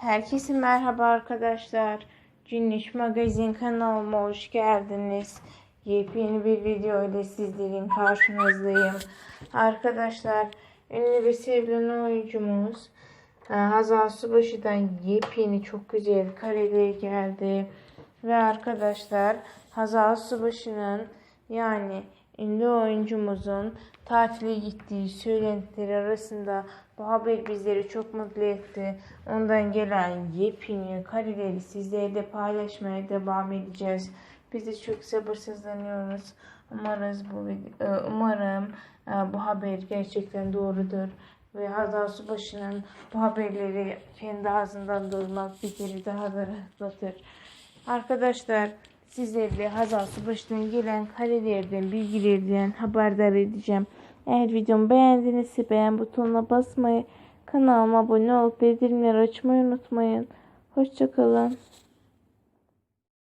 Herkese merhaba arkadaşlar. Cünniş Magazin kanalıma hoş geldiniz. Yepyeni bir video ile sizlerin karşınızdayım. Arkadaşlar ünlü ve sevilen oyuncumuz e, Hazal Subaşı'dan yepyeni çok güzel kareler geldi. Ve arkadaşlar Hazal Subaşı'nın yani ünlü oyuncumuzun tatile gittiği söylentileri arasında bu haber bizleri çok mutlu etti. Ondan gelen yepyeni kareleri sizlerle paylaşmaya devam edeceğiz. Biz de çok sabırsızlanıyoruz. Umarız bu e, umarım e, bu haber gerçekten doğrudur ve Hazal Subaşı'nın bu haberleri kendi ağzından duymak bir kere daha da rahatlatır. Arkadaşlar sizlerle Hazal Subaşı'ndan gelen karelerden, bilgilerden haberdar edeceğim. Eğer videomu beğendinizse beğen butonuna basmayı, kanalıma abone olup bildirimleri açmayı unutmayın. Hoşçakalın.